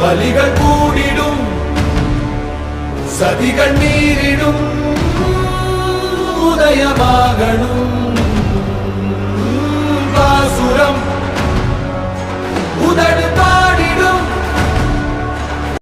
வலிகள் கூடிடும் சதிகள் நீரிடும் உதயமாகணும்.